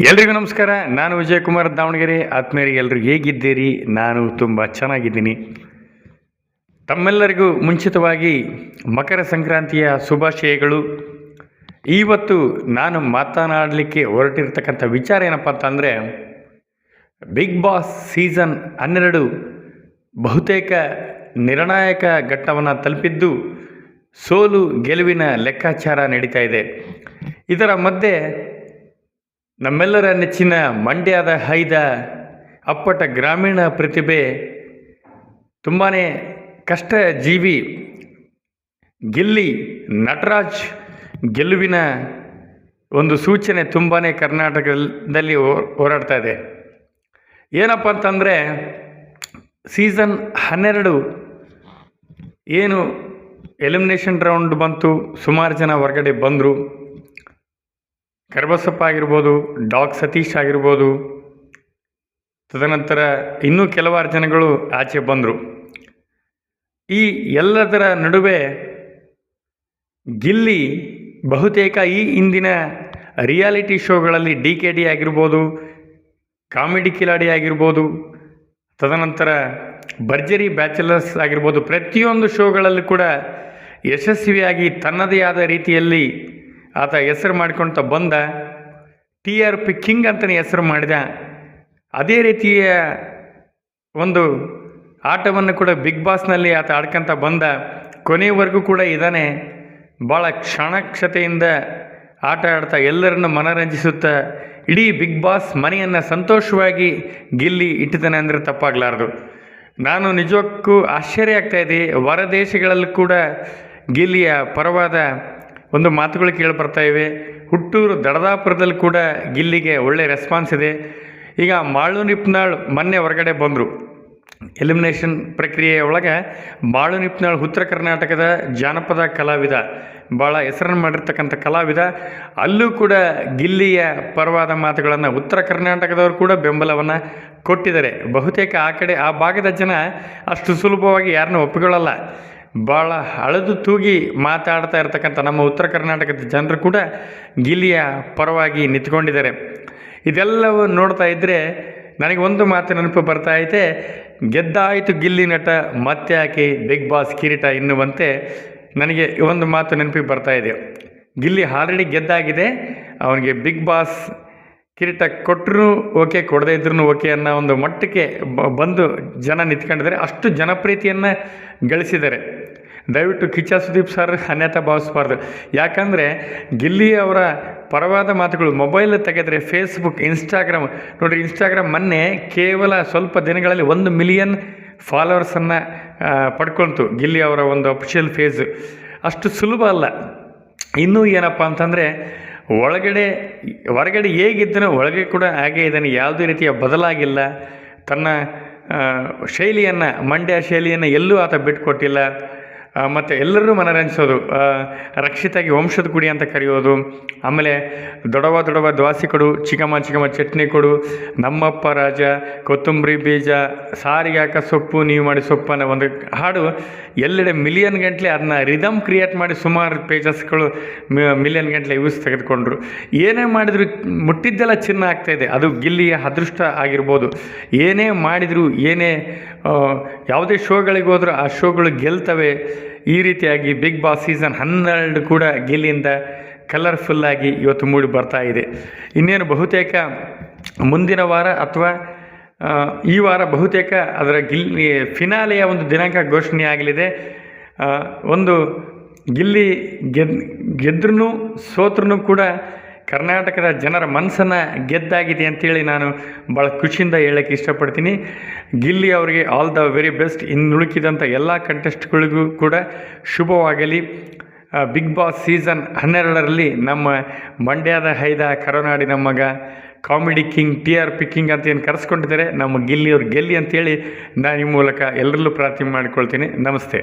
ಎಲ್ರಿಗೂ ನಮಸ್ಕಾರ. ನಾನು ವಿಜಯಕುಮಾರ್ ದಾವಣಗೆರೆ. ಆತ್ಮೀಯರಿಗೆ ಎಲ್ಲರಿಗೂ ಹೇಗಿದ್ದೀರಿ? ನಾನು ತುಂಬ ಚೆನ್ನಾಗಿದ್ದೀನಿ. ತಮ್ಮೆಲ್ಲರಿಗೂ ಮುಂಚಿತವಾಗಿ ಮಕರ ಸಂಕ್ರಾಂತಿಯ ಶುಭಾಶಯಗಳು. ಇವತ್ತು ನಾನು ಮಾತನಾಡಲಿಕ್ಕೆ ಹೊರಟಿರ್ತಕ್ಕಂಥ ವಿಚಾರ ಏನಪ್ಪ ಅಂತಂದರೆ, ಬಿಗ್ ಬಾಸ್ ಸೀಸನ್ ಹನ್ನೆರಡು ಬಹುತೇಕ ನಿರ್ಣಾಯಕ ಘಟ್ಟವನ್ನು ತಲುಪಿದ್ದು ಸೋಲು ಗೆಲುವಿನ ಲೆಕ್ಕಾಚಾರ ನಡೀತಾ ಇದೆ. ಇದರ ಮಧ್ಯೆ ನಮ್ಮೆಲ್ಲರ ನೆಚ್ಚಿನ ಮಂಡ್ಯದ ಹೈದ ಅಪ್ಪಟ ಗ್ರಾಮೀಣ ಪ್ರತಿಭೆ ತುಂಬಾ ಕಷ್ಟ ಜೀವಿ ಗಿಲ್ಲಿ ನಟರಾಜ್ ಗೆಲುವಿನ ಒಂದು ಸೂಚನೆ ತುಂಬಾ ಕರ್ನಾಟಕದಲ್ಲಿ ಹೋರಾಡ್ತಾ ಇದೆ. ಏನಪ್ಪ ಅಂತಂದರೆ ಸೀಸನ್ ಹನ್ನೆರಡು ಏನು ಎಲಿಮಿನೇಷನ್ ರೌಂಡ್ ಬಂತು, ಸುಮಾರು ಜನ ಹೊರಗಡೆ ಬಂದರು. ಕರ್ಬಸಪ್ಪ ಆಗಿರ್ಬೋದು, ಡಾಕ್ ಸತೀಶ್ ಆಗಿರ್ಬೋದು. ತದನಂತರ ಇನ್ನೂ ಕೆಲವಾರು ಜನಗಳು ಆಚೆ ಬಂದರು. ಈ ಎಲ್ಲದರ ನಡುವೆ ಗಿಲ್ಲಿ ಬಹುತೇಕ ಈ ಇಂದಿನ ರಿಯಾಲಿಟಿ ಶೋಗಳಲ್ಲಿ ಡಿ ಕೆ ಡಿ ಆಗಿರ್ಬೋದು, ಕಾಮಿಡಿ ಕಿಲಾಡಿ ಆಗಿರ್ಬೋದು, ತದನಂತರ ಭರ್ಜರಿ ಬ್ಯಾಚಲರ್ಸ್ ಆಗಿರ್ಬೋದು, ಪ್ರತಿಯೊಂದು ಶೋಗಳಲ್ಲೂ ಕೂಡ ಯಶಸ್ವಿಯಾಗಿ ತನ್ನದೇ ಆದ ರೀತಿಯಲ್ಲಿ ಆತ ಹೆಸರು ಮಾಡ್ಕೊಳ್ತಾ ಬಂದ. ಟಿ ಆರ್ ಪಿ ಕಿಂಗ್ ಅಂತಲೇ ಹೆಸರು ಮಾಡಿದ. ಅದೇ ರೀತಿಯ ಒಂದು ಆಟವನ್ನು ಕೂಡ ಬಿಗ್ ಬಾಸ್ನಲ್ಲಿ ಆತ ಆಡ್ಕೊಂತ ಬಂದ. ಕೊನೆಯವರೆಗೂ ಕೂಡ ಇದ್ದಾನೆ ಭಾಳ ಕ್ಷಣಕ್ಷತೆಯಿಂದ ಆಟ ಆಡ್ತಾ ಎಲ್ಲರನ್ನು ಮನರಂಜಿಸುತ್ತಾ ಇಡೀ ಬಿಗ್ ಬಾಸ್ ಮನೆಯನ್ನು ಸಂತೋಷವಾಗಿ ಗಿಲ್ಲಿ ಇಟ್ಟಿದ್ದಾನೆ ಅಂದರೆ ತಪ್ಪಾಗಲಾರ್ದು. ನಾನು ನಿಜಕ್ಕೂ ಆಶ್ಚರ್ಯ ಆಗ್ತಾ ಇದೆ ಹೊರ ದೇಶಗಳಲ್ಲೂ ಕೂಡ ಗಿಲ್ಲಿಯ ಪರವಾದ ಒಂದು ಮಾತುಗಳು ಕೇಳಿ ಬರ್ತಾ ಇವೆ. ಹುಟ್ಟೂರು ದಡದಾಪುರದಲ್ಲಿ ಕೂಡ ಗಿಲ್ಲಿಗೆ ಒಳ್ಳೆ ರೆಸ್ಪಾನ್ಸ್ ಇದೆ. ಈಗ ಮಾಳು ನಿಪ್ನಾಳ್ ಮೊನ್ನೆ ಹೊರಗಡೆ ಬಂದರು. ಎಲಿಮಿನೇಷನ್ ಪ್ರಕ್ರಿಯೆಯ ಒಳಗೆ ಬಾಳು ನಿಪ್ನಾಳ್ ಉತ್ತರ ಕರ್ನಾಟಕದ ಜಾನಪದ ಕಲಾವಿದ ಭಾಳ ಹೆಸರನ್ನು ಮಾಡಿರ್ತಕ್ಕಂಥ ಕಲಾವಿದ. ಅಲ್ಲೂ ಕೂಡ ಗಿಲ್ಲಿಯ ಪರವಾದ ಮಾತುಗಳನ್ನು ಉತ್ತರ ಕರ್ನಾಟಕದವರು ಕೂಡ ಬೆಂಬಲವನ್ನು ಕೊಟ್ಟಿದ್ದಾರೆ. ಬಹುತೇಕ ಆ ಕಡೆ, ಆ ಭಾಗದ ಜನ ಅಷ್ಟು ಸುಲಭವಾಗಿ ಯಾರನ್ನೂ ಒಪ್ಪಿಕೊಳ್ಳಲ್ಲ. ಭಾಳ ಅಳೆದು ತೂಗಿ ಮಾತಾಡ್ತಾ ಇರ್ತಕ್ಕಂಥ ನಮ್ಮ ಉತ್ತರ ಕರ್ನಾಟಕದ ಜನರು ಕೂಡ ಗಿಲಿಯ ಪರವಾಗಿ ನಿಂತ್ಕೊಂಡಿದ್ದಾರೆ. ಇದೆಲ್ಲವೂ ನೋಡ್ತಾ ಇದ್ದರೆ ನನಗೆ ಒಂದು ಮಾತು ನೆನಪು ಬರ್ತಾ ಐತೆ. ಗೆದ್ದಾಯಿತು ಗಿಲ್ಲಿ ನಟ ಮತ್ತೆ ಯಾಕೆ ಬಿಗ್ ಬಾಸ್ ಕಿರೀಟ ಎನ್ನುವಂತೆ ನನಗೆ ಒಂದು ಮಾತು ನೆನಪಿಗೆ ಬರ್ತಾ ಇದೆ. ಗಿಲ್ಲಿ ಆಲ್ರೆಡಿ ಗೆದ್ದಾಗಿದೆ. ಅವನಿಗೆ ಬಿಗ್ ಬಾಸ್ ಕಿರೀಟ ಕೊಟ್ಟರು ಓಕೆ, ಕೊಡದೇ ಇದ್ರೂ ಓಕೆ ಅನ್ನೋ ಒಂದು ಮಟ್ಟಕ್ಕೆ ಬಂದು ಜನ ನಿಂತ್ಕೊಂಡಿದ್ದಾರೆ. ಅಷ್ಟು ಜನಪ್ರಿಯತೆಯನ್ನು ಗಳಿಸಿದ್ದಾರೆ. ದಯವಿಟ್ಟು ಕಿಚ್ಚ ಸುದೀಪ್ ಸರ್ ಅನ್ಯತಾ ಭಾವಿಸಬಾರ್ದು. ಯಾಕಂದರೆ ಗಿಲ್ಲಿ ಅವರ ಪರವಾದ ಮಾತುಗಳು ಮೊಬೈಲ್ ತೆಗೆದರೆ ಫೇಸ್ಬುಕ್, ಇನ್ಸ್ಟಾಗ್ರಾಮ್, ನೋಡಿರಿ ಇನ್ಸ್ಟಾಗ್ರಾಮ್ ಮೊನ್ನೆ ಕೇವಲ ಸ್ವಲ್ಪ ದಿನಗಳಲ್ಲಿ ಒಂದು ಮಿಲಿಯನ್ ಫಾಲೋವರ್ಸನ್ನು ಪಡ್ಕೊಳ್ತು ಗಿಲ್ಲಿ ಅವರ ಒಂದು ಅಫಿಷಿಯಲ್ ಫೇಸು. ಅಷ್ಟು ಸುಲಭ ಅಲ್ಲ. ಇನ್ನೂ ಏನಪ್ಪ ಅಂತಂದರೆ ಒಳಗಡೆ, ಹೊರಗಡೆ ಹೇಗಿದ್ದನೋ ಒಳಗೆ ಕೂಡ ಹಾಗೇ ಇದ್ದಾನೆ ಯಾವುದೇ ರೀತಿಯ ಬದಲಾಗಿಲ್ಲ. ತನ್ನ ಶೈಲಿಯನ್ನು, ಮಂಡ್ಯ ಶೈಲಿಯನ್ನು ಎಲ್ಲೂ ಆತ ಬಿಟ್ಕೊಟ್ಟಿಲ್ಲ. ಮತ್ತು ಎಲ್ಲರೂ ಮನರಂಜಿಸೋದು ರಕ್ಷಿತಾಗಿ ವಂಶದ ಗುಡಿ ಅಂತ ಕರೆಯೋದು, ಆಮೇಲೆ ದೊಡವ ದೊಡವ ದ್ವಾಸಿ ಕೊಡು ಚಿಕ್ಕಮ್ಮ ಚಿಕ್ಕಮ್ಮ ಚಟ್ನಿ ಕೊಡು, ನಮ್ಮಪ್ಪ ರಾಜ, ಕೊತ್ತಂಬರಿ ಬೀಜ, ಸಾರಿಗೆ ಹಾಕ ಸೊಪ್ಪು, ನೀವು ಮಾಡಿ ಸೊಪ್ಪು ಒಂದು ಹಾಡು ಎಲ್ಲೆಡೆ ಮಿಲಿಯನ್ ಗಂಟಲೆ ಅದನ್ನ ರಿದಮ್ ಕ್ರಿಯೇಟ್ ಮಾಡಿ ಸುಮಾರು ಪೇಜಸ್ಗಳು ಮಿಲಿಯನ್ ಗಂಟಲೆ ಯೂಸ್ ತೆಗೆದುಕೊಂಡ್ರು. ಏನೇ ಮಾಡಿದ್ರು ಮುಟ್ಟಿದ್ದೆಲ್ಲ ಚಿನ್ನ ಆಗ್ತಾಯಿದೆ ಅದು ಗಿಲ್ಲಿಯ ಅದೃಷ್ಟ ಆಗಿರ್ಬೋದು. ಏನೇ ಮಾಡಿದರೂ, ಏನೇ ಯಾವುದೇ ಶೋಗಳಿಗೆ ಹೋದರೂ ಆ ಶೋಗಳು ಗೆಲ್ತವೆ. ಈ ರೀತಿಯಾಗಿ ಬಿಗ್ ಬಾಸ್ ಸೀಸನ್ ಹನ್ನೆರಡು ಕೂಡ ಗಿಲ್ಲಿಂದ ಕಲರ್ಫುಲ್ಲಾಗಿ ಇವತ್ತು ಮೂಡಿ ಬರ್ತಾ ಇದೆ. ಇನ್ನೇನು ಬಹುತೇಕ ಮುಂದಿನ ವಾರ ಅಥವಾ ಈ ವಾರ ಬಹುತೇಕ ಅದರ ಗಿಲ್ ಫಿನಾಲೆಯ ಒಂದು ದಿನಾಂಕ ಘೋಷಣೆ ಆಗಲಿದೆ. ಒಂದು ಗಿಲ್ಲಿ ಗೆದ್ ಗೆದ್ರೂ ಸೋತ್ರೂ ಕೂಡ ಕರ್ನಾಟಕದ ಜನರ ಮನಸ್ಸನ್ನು ಗೆದ್ದಾಗಿದೆ ಅಂತೇಳಿ ನಾನು ಭಾಳ ಖುಷಿಯಿಂದ ಹೇಳೋಕ್ಕೆ ಇಷ್ಟಪಡ್ತೀನಿ. ಗಿಲ್ಲಿ ಅವರಿಗೆ ಆಲ್ ದ ವೆರಿ ಬೆಸ್ಟ್ ಇನ್ನುಳುಕಿದಂಥ ಎಲ್ಲ ಕಂಟೆಸ್ಟ್ಗಳಿಗೂ ಕೂಡ ಶುಭವಾಗಲಿ. ಬಿಗ್ ಬಾಸ್ ಸೀಸನ್ ಹನ್ನೆರಡರಲ್ಲಿ ನಮ್ಮ ಮಂಡ್ಯದ ಹೈದ ಕರುನಾಡಿನ ಮಗ comedy king T R P king ಅಂತ ಏನು ಕರೆಸ್ಕೊಂಡಿದ್ದಾರೆ, ನಮ್ಮ ಗಿಲ್ಲಿ ಅವ್ರು ಗೆಲ್ಲಿ ಅಂತೇಳಿ ನಾನು ಈ ಮೂಲಕ ಎಲ್ಲರಲ್ಲೂ ಪ್ರಾರ್ಥನೆ ಮಾಡಿಕೊಳ್ತೀನಿ. ನಮಸ್ತೆ.